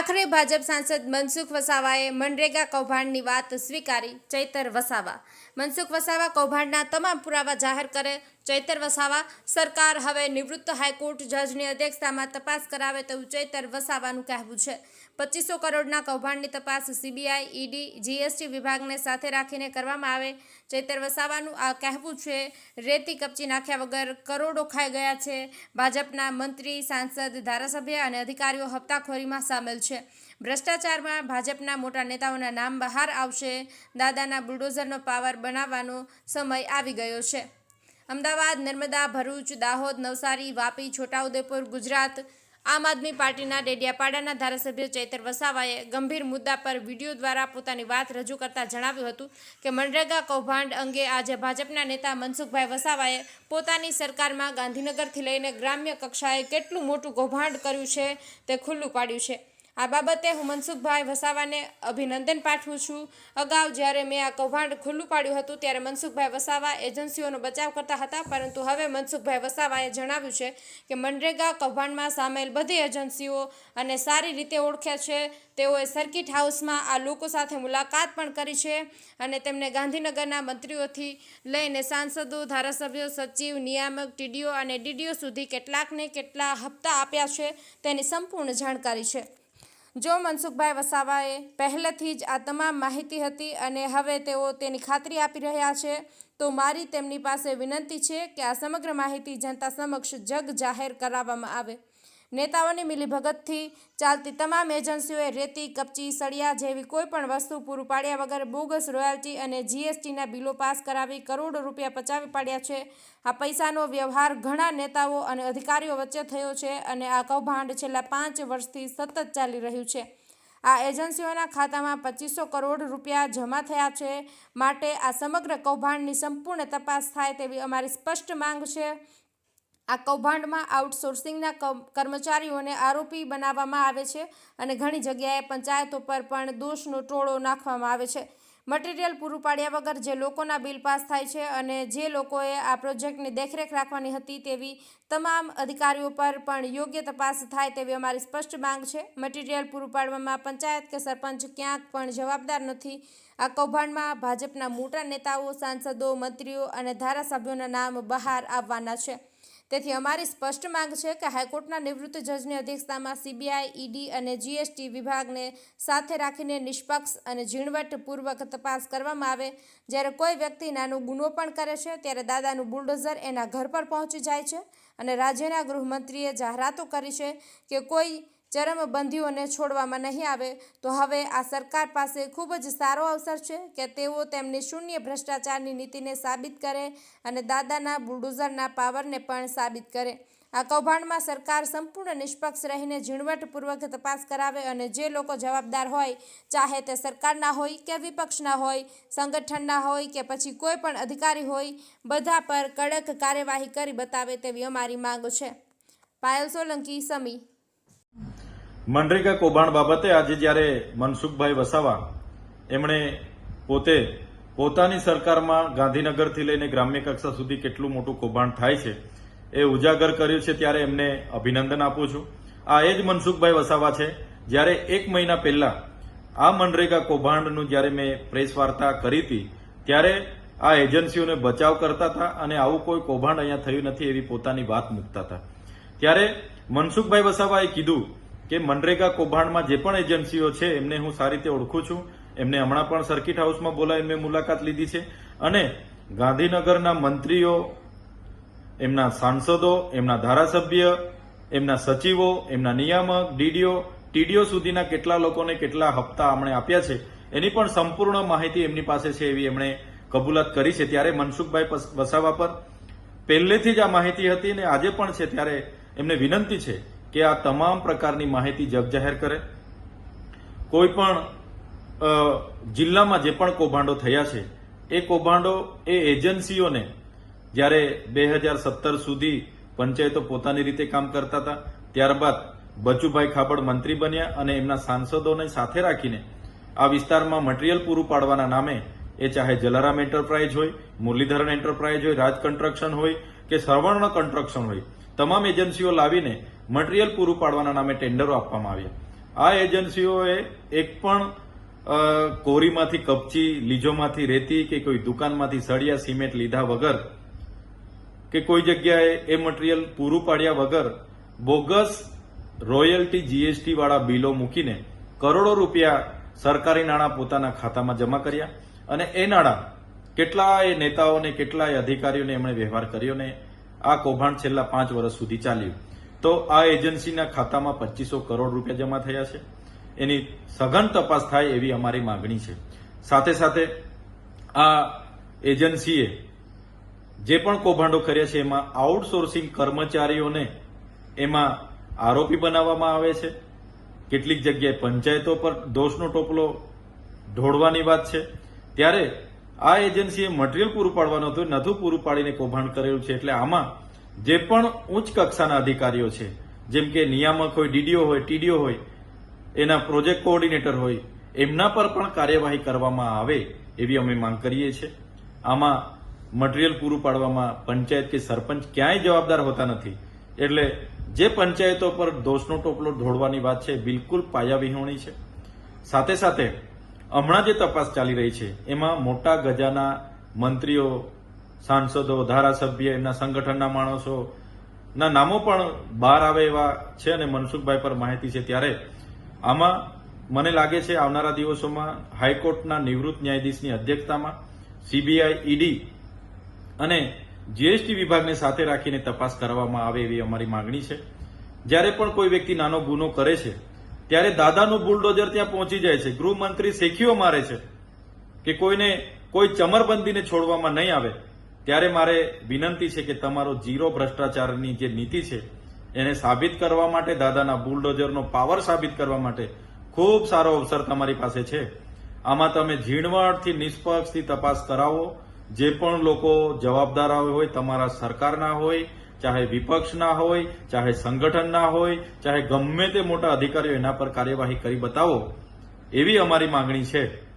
આખરે ભાજપ સાંસદ મનસુખ વસાવાએ મનરેગા કૌભાંડની વાત સ્વીકારી ચૈતર વસાવા. મનસુખ વસાવા કૌભાંડના તમામ પુરાવા જાહેર કરે ચૈતર વસાવા. સરકાર હવે નિવૃત્ત હાઈકોર્ટ જજની અધ્યક્ષતામાં તપાસ કરાવે તેવું ચૈતર વસાવાનું કહેવું છે. પચીસો કરોડના કૌભાંડની તપાસ સીબીઆઈ, ઈડી, જીએસટી વિભાગને સાથે રાખીને કરવામાં આવે. ચૈતર વસાવાનું આ કહેવું છે, રેતી કપચી નાખ્યા વગર કરોડો ખાઈ ગયા છે. ભાજપના મંત્રી, સાંસદ, ધારાસભ્ય અને અધિકારીઓ હપ્તાખોરીમાં સામેલ છે. ભ્રષ્ટાચારમાં ભાજપના મોટા નેતાઓના નામ બહાર આવશે. દાદાના બુલડોઝરનો પાવર બનાવવાનો સમય આવી ગયો છે. અમદાવાદ, નર્મદા, ભરૂચ, દાહોદ, નવસારી, વાપી, છોટાઉદેપુર, ગુજરાત, આમ આદમી પાર્ટીના ડેડિયાપાડાના ધારાસભ્ય ચૈતર વસાવાએ ગંભીર મુદ્દા પર વીડિયો દ્વારા પોતાની વાત રજૂ કરતા જણાવ્યું હતું કે મનરેગા કૌભાંડ અંગે આજે ભાજપના નેતા મનસુખભાઈ વસાવાએ પોતાની સરકારમાં ગાંધીનગરથી લઈને ગ્રામ્ય કક્ષાએ કેટલું મોટું કૌભાંડ કર્યું છે તે ખુલ્લું પાડ્યું છે. આ બાબતે હું મનસુખભાઈ વસાવાને અભિનંદન પાઠવું છું. અગાઉ જ્યારે મેં આ કૌભાંડ ખુલ્લું પાડ્યું હતું, ત્યારે મનસુખભાઈ વસાવા એજન્સીઓનો બચાવ કરતા હતા, પરંતુ હવે મનસુખભાઈ વસાવાએ જણાવ્યું છે કે મનરેગા કૌભાંડમાં સામેલ બધી એજન્સીઓ અને સારી રીતે ઓળખ્યા છે. તેઓએ સર્કિટ હાઉસમાં આ લોકો સાથે મુલાકાત પણ કરી છે અને તેમને ગાંધીનગરના મંત્રીઓથી લઈને સાંસદો, ધારાસભ્યો, સચિવ, નિયામક, ટીડીઓ અને ડીડીઓ સુધી કેટલાકને કેટલા હપ્તા આપ્યા છે તેની સંપૂર્ણ જાણકારી છે. જો મનસુખભાઈ વસાવાએ પહેલેથી જ આ તમામ માહિતી હતી અને હવે તેઓ તેની ખાતરી આપી રહ્યા છે, તો મારી તેમની પાસે વિનંતી છે કે આ સમગ્ર માહિતી જનતા સમક્ષ જગ જાહેર કરાવવામાં આવે. નેતાઓની મિલીભગતથી ચાલતી તમામ એજન્સીઓએ રેતી, કપચી, સળિયા જેવી કોઈપણ વસ્તુ પૂરું પાડ્યા વગર બોગસ રોયલ્ટી અને જીએસટીના બિલો પાસ કરાવી કરોડો રૂપિયા પચાવી પાડ્યા છે. આ પૈસાનો વ્યવહાર ઘણા નેતાઓ અને અધિકારીઓ વચ્ચે થયો છે અને આ કૌભાંડ છેલ્લા પાંચ વર્ષથી સતત ચાલી રહ્યું છે. આ એજન્સીઓના ખાતામાં પચીસો કરોડ રૂપિયા જમા થયા છે માટે આ સમગ્ર કૌભાંડની સંપૂર્ણ તપાસ થાય તેવી અમારી સ્પષ્ટ માંગ છે. આ કૌભાંડમાં આઉટસોર્સિંગના કર્મચારીઓને આરોપી બનાવવામાં આવે છે અને ઘણી જગ્યાએ પંચાયતો પર પણ દોષનો ટોળો નાખવામાં આવે છે. મટીરિયલ પૂરું પાડ્યા વગર જે લોકોના બિલ પાસ થાય છે અને જે લોકોએ આ પ્રોજેક્ટની દેખરેખ રાખવાની હતી તેવી તમામ અધિકારીઓ પર પણ યોગ્ય તપાસ થાય તેવી અમારી સ્પષ્ટ માંગ છે. મટીરિયલ પૂરું પાડવામાં પંચાયત કે સરપંચ ક્યાંક પણ જવાબદાર નથી. આ કૌભાંડમાં ભાજપના મોટા નેતાઓ, સાંસદો, મંત્રીઓ અને ધારાસભ્યોના નામ બહાર આવવાના છે. તેથી અમારી સ્પષ્ટ માંગ છે કે હાઈકોર્ટના નિવૃત્ત જજની અધ્યક્ષતામાં સીબીઆઈ, ઈડી અને જીએસટી વિભાગને સાથે રાખીને નિષ્પક્ષ અને ઝીણવટપૂર્વક તપાસ કરવામાં આવે. જ્યારે કોઈ વ્યક્તિ નાનો ગુનો પણ કરે છે, ત્યારે દાદાનું બુલડોઝર એના ઘર પર પહોંચી જાય છે અને રાજ્યના ગૃહમંત્રીએ જાહેરાતો કરી છે કે કોઈ ચરમબંધીઓને છોડવામાં નહીં આવે, તો હવે આ સરકાર પાસે ખૂબ જ સારો અવસર છે કે તેઓ તેમની શૂન્ય ભ્રષ્ટાચારની નીતિને સાબિત કરે અને દાદાના બુલડોઝરના પાવરને પણ સાબિત કરે. આ કૌભાંડમાં સરકાર સંપૂર્ણ નિષ્પક્ષ રહીને ઝીણવટપૂર્વક તપાસ કરાવે અને જે લોકો જવાબદાર હોય, ચાહે તે સરકારના હોય કે વિપક્ષના હોય, સંગઠનના હોય કે પછી કોઈ પણ અધિકારી હોય, બધા પર કડક કાર્યવાહી કરી બતાવે તેવી અમારી માંગ છે. પાયલ સોલંકી, સમી. મનરેગા કૌભાંડ બાબતે આજે જ્યારે મનસુખભાઈ વસાવા એમણે પોતે પોતાની સરકારમાં ગાંધીનગરથી લઈને ગ્રામ્ય કક્ષા સુધી કેટલું મોટું કૌભાંડ થાય છે એ ઉજાગર કર્યું છે ત્યારે એમને અભિનંદન આપું છું. આ એ જ મનસુખભાઈ વસાવા છે, જ્યારે એક મહિના પહેલા આ મનરેગા કૌભાંડનું જ્યારે મેં પ્રેસ વાર્તા કરી હતી, ત્યારે આ એજન્સીઓને બચાવ કરતા હતા અને આવું કોઈ કૌભાંડ અહીંયા થયું નથી એવી પોતાની વાત મૂકતા હતા. ત્યારે મનસુખભાઈ વસાવાએ કીધું કે મનરેગા કૌભાંડમાં જે પણ એજન્સીઓ છે, એમને હું સારી રીતે ઓળખું છું. એમને હમણાં પણ સર્કિટ હાઉસમાં બોલાવી મેં મુલાકાત લીધી છે. અને ગાંધીનગરના મંત્રીઓ, એમના સાંસદો, એમના ધારાસભ્ય, એમના સચિવો, એમના નિયામક, ડીડીઓ, ટીડીઓ સુધીના કેટલા લોકોને કેટલા હપ્તા અમણે આપ્યા છે, એની પણ સંપૂર્ણ માહિતી એમની પાસે છે એવી એમણે કબૂલાત કરી છે ત્યારે મનસુખભાઈ વસાવા પર. પહેલેથી જ આ માહિતી હતી ને આજે પણ છે ત્યારે એમને વિનંતી છે કે આ તમામ પ્રકારની માહિતી જગજાહેર કરે. કોઈ પણ જિલ્લામાં જે પણ કૌભાંડો થયા છે, એ કૌભાંડો એ એજન્સીઓને જ્યારે બે હજાર સત્તર સુધી પંચાયતો પોતાની રીતે કામ કરતા હતા, ત્યારબાદ બચુભાઈ ખાબડ મંત્રી બન્યા અને એમના સાંસદોને સાથે રાખીને આ વિસ્તારમાં મટીરિયલ પૂરું પાડવાના નામે એ ચાહે જલારામ એન્ટરપ્રાઇઝ હોય, મુરલીધરન એન્ટરપ્રાઇઝ હોય, રાજ કન્સ્ટ્રક્શન હોય કે સર્વર્ણ કન્સ્ટ્રક્શન હોય, તમામ એજન્સીઓ લાવીને મટીરિયલ પૂરું પાડવાના નામે ટેન્ડરો આપવામાં આવ્યા. આ એજન્સીઓએ એક પણ કોરીમાંથી કપચી લીજોમાંથી રેતી કે કોઈ દુકાનમાંથી સળિયા, સિમેન્ટ લીધા વગર કે કોઈ જગ્યાએ એ મટીરિયલ પૂરું પાડ્યા વગર બોગસ રોયલ્ટી જીએસટી વાળા બિલો મૂકીને કરોડો રૂપિયા સરકારી નાણાં પોતાના ખાતામાં જમા કર્યા અને એ નાણાં કેટલાય નેતાઓને, કેટલાય અધિકારીઓને એમણે વ્યવહાર કર્યો ને આ કૌભાંડ છેલ્લા પાંચ વર્ષ સુધી ચાલ્યું. તો આ એજન્સીના ખાતામાં પચીસો કરોડ રૂપિયા જમા થયા છે. એની સઘન તપાસ થાય એવી અમારી માંગણી છે. સાથે સાથે આ એજન્સીએ જે પણ કૌભાંડો કર્યા છે, એમાં આઉટસોર્સિંગ કર્મચારીઓને એમાં આરોપી બનાવવામાં આવે છે. કેટલીક જગ્યાએ પંચાયતો પર દોષનો ટોપલો ઢોળવાની વાત છે. ત્યારે આ એજન્સીએ મટીરિયલ પૂરું પાડવાનું હતું, નથું પૂરું પાડીને કૌભાંડ કરેલું છે. એટલે આમાં જે પણ ઉચ્ચ કક્ષાના અધિકારીઓ છે, જેમ કે નિયામક હોય, ડીડીઓ હોય, ટીડીઓ હોય, એના પ્રોજેક્ટ કોઓર્ડિનેટર હોય, એમના પર પણ કાર્યવાહી કરવામાં આવે એવી અમે માંગ કરીએ છીએ. આમાં મટીરિયલ પૂરું પાડવામાં પંચાયત કે સરપંચ ક્યાંય જવાબદાર હોતા નથી. એટલે જે પંચાયતો પર દોષનો ટોપલો ઢોળવાની વાત છે, બિલકુલ પાયાવિહોણી છે. સાથે સાથે હમણાં જે તપાસ ચાલી રહી છે, એમાં મોટા ગજાના મંત્રીઓ સાંસદો, ધારાસભ્ય, એમના સંગઠનના માણસો, ના, નામો પણ બહાર આવે એવા છે અને મનસુખભાઈ પર માહિતી છે. ત્યારે આમાં મને લાગે છે આવનારા દિવસોમાં હાઈકોર્ટના નિવૃત્ત ન્યાયાધીશની અધ્યક્ષતામાં સીબીઆઈ, ઈડી અને જીએસટી વિભાગને સાથે રાખીને તપાસ કરવામાં આવે એવી અમારી માંગણી છે. જ્યારે પણ કોઈ વ્યક્તિ નાનો ગુનો કરે છે, ત્યારે દાદાનું બુલડોઝર ત્યાં પહોંચી જાય છે. ગૃહમંત્રી શેખીઓ મારે છે કે કોઈને કોઈ ચમરબંધીને છોડવામાં નહીં આવે. ત્યારે મારે વિનંતી છે કે તમારો જીરો ભ્રષ્ટાચારની જે નીતિ છે, એને સાબિત કરવા માટે, દાદાના બુલડોઝરનો પાવર સાબિત કરવા માટે ખૂબ સારો અવસર તમારી પાસે છે. આમાં તમે ઝીણવટથી નિષ્પક્ષથી તપાસ કરાવો. જે પણ લોકો જવાબદાર હોય, તમારા સરકારના હોય, ચાહે વિપક્ષના હોય, ચાહે સંગઠનના હોય, ચાહે ગમે તે મોટા અધિકારીઓ એના પર કાર્યવાહી કરી બતાવો, એવી અમારી માંગણી છે.